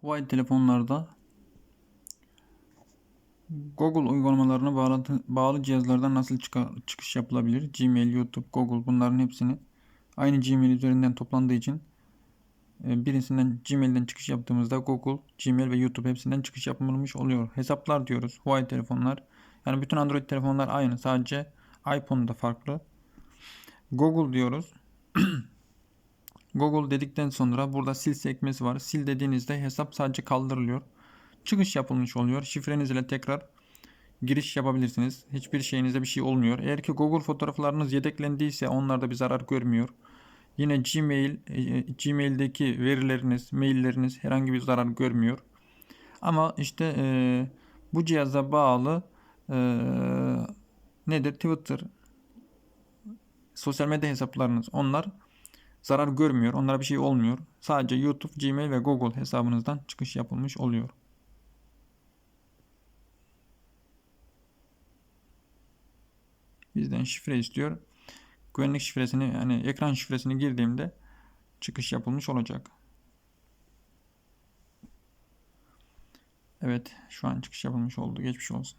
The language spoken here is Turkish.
Huawei telefonlarda Google uygulamalarına bağlı, bağlı cihazlardan nasıl çıka- çıkış yapılabilir? Gmail, YouTube, Google bunların hepsini aynı Gmail üzerinden toplandığı için e, birisinden Gmail'den çıkış yaptığımızda Google, Gmail ve YouTube hepsinden çıkış yapılmış oluyor. Hesaplar diyoruz. Huawei telefonlar. Yani bütün Android telefonlar aynı. Sadece iPhone'da farklı. Google diyoruz. Google dedikten sonra burada sil sekmesi var. Sil dediğinizde hesap sadece kaldırılıyor. Çıkış yapılmış oluyor. Şifreniz ile tekrar giriş yapabilirsiniz. Hiçbir şeyinizde bir şey olmuyor. Eğer ki Google fotoğraflarınız yedeklendiyse onlarda bir zarar görmüyor. Yine Gmail, e, Gmail'deki verileriniz, mailleriniz herhangi bir zarar görmüyor. Ama işte e, bu cihaza bağlı e, nedir? Twitter, sosyal medya hesaplarınız onlar zarar görmüyor. Onlara bir şey olmuyor. Sadece YouTube, Gmail ve Google hesabınızdan çıkış yapılmış oluyor. Bizden şifre istiyor. Güvenlik şifresini yani ekran şifresini girdiğimde çıkış yapılmış olacak. Evet, şu an çıkış yapılmış oldu. Geçmiş olsun.